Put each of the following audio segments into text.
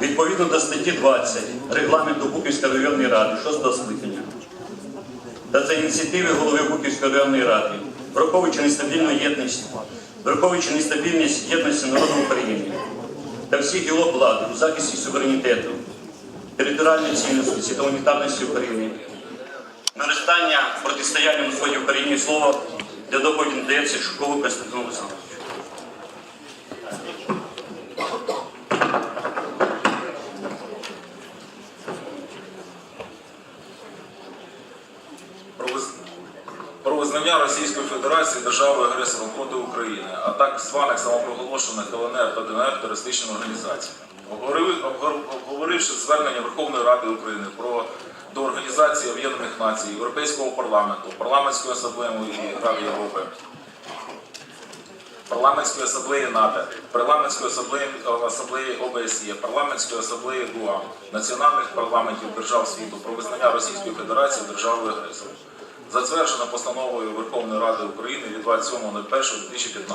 Відповідно до статті 20 регламенту Буківської районної ради 6 скликання та за ініціативи голови Буківської районної ради, враховуючи нестабільну єдність, враховуючи нестабільність єдності народу України та всіх гілок влади у захисті суверенітету, територіальної цінності та унітарності України, наростання протистояння на сході України слово для доповіді надається Шукову Костянтину Олександровичу. Про визнання Російської Федерації державою агресором проти України, а так званих самопроголошених ЛНР та ДНР терористичними організаціями. Обговоривши звернення Верховної Ради України про до Організації Об'єднаних Націй, Європейського парламенту, парламентської асамблеї Ради Європи, парламентської асамблеї НАТО, парламентської асамблеї, асамблеї ОБСЄ, парламентської асамблеї ГУАМ, національних парламентів держав світу про визнання Російської Федерації державою агресором. Затверджена постановою Верховної Ради України від 27.01.2015,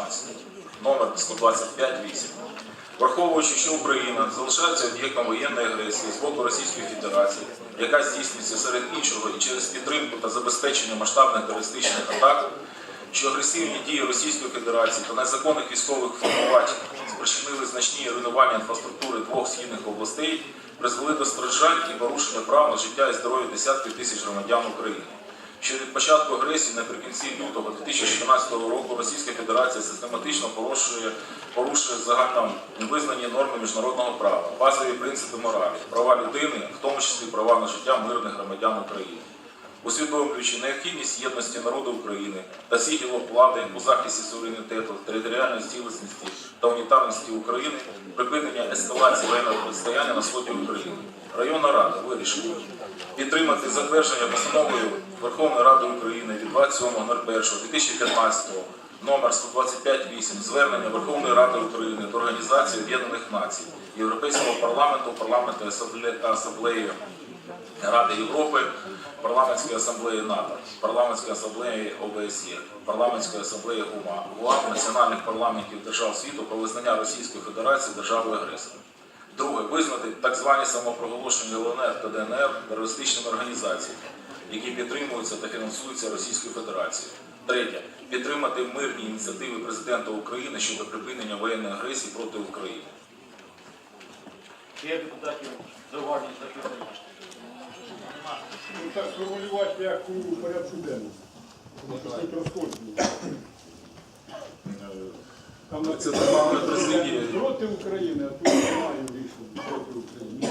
номер 125.8. Враховуючи, що Україна залишається об'єктом воєнної агресії з боку Російської Федерації, яка здійснюється серед іншого і через підтримку та забезпечення масштабних терористичних атак, що агресивні дії Російської Федерації та незаконних військових формувань спричинили значні руйнування інфраструктури двох східних областей, призвели до страждань і порушення прав на життя і здоров'я десятків тисяч громадян України. Що від початку агресії наприкінці лютого 2014 року Російська Федерація систематично порушує, порушує загально визнані норми міжнародного права, базові принципи моралі, права людини, в тому числі права на життя мирних громадян України усвідомлюючи необхідність єдності народу України та всіх гілок влади у захисті суверенітету, територіальної цілісності та унітарності України, припинення ескалації воєнного протистояння на сході України. Районна рада вирішила підтримати затвердження постановою Верховної Ради України від 27.01.2015 номер 125.8 звернення Верховної Ради України до Організації Об'єднаних Націй, Європейського парламенту, парламенту асамблеї Ради Європи, парламентської асамблеї НАТО, парламентської асамблеї ОБСЄ, парламентської асамблеї ГУМА, ГУАМ, національних парламентів держав світу про визнання Російської Федерації державою агресором. Друге, визнати так звані самопроголошені ЛНР та ДНР терористичними організаціями, які підтримуються та фінансуються Російською Федерацією. Третє, підтримати мирні ініціативи президента України щодо припинення воєнної агресії проти України. Є депутатів зауваження запитання. Ну, так сформулювати, як у порядку денному. Там Це написано, нормальна проти України, а тут немає рішення проти України.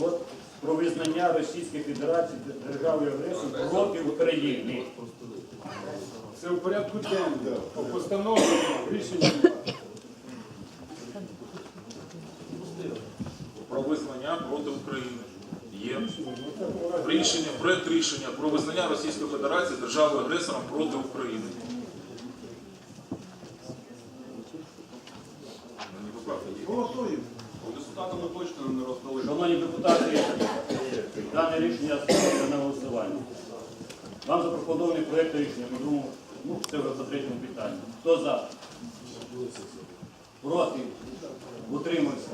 От про визнання Російської Федерації державою агресором проти України. Це в порядку денному. По постанові рішення немає. Про визнання проти України. Є. Рішення, проект рішення про визнання Російської Федерації державою агресором проти України. Голосуємо. Депутатам ми точно не роздали. Шановні депутати, дане рішення ставиться на голосування. Вам запропонований проєкт рішення по другому, ну це вже по третьому питанню. Хто за? Проти? Утримався?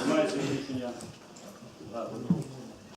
Приймається рішення. За.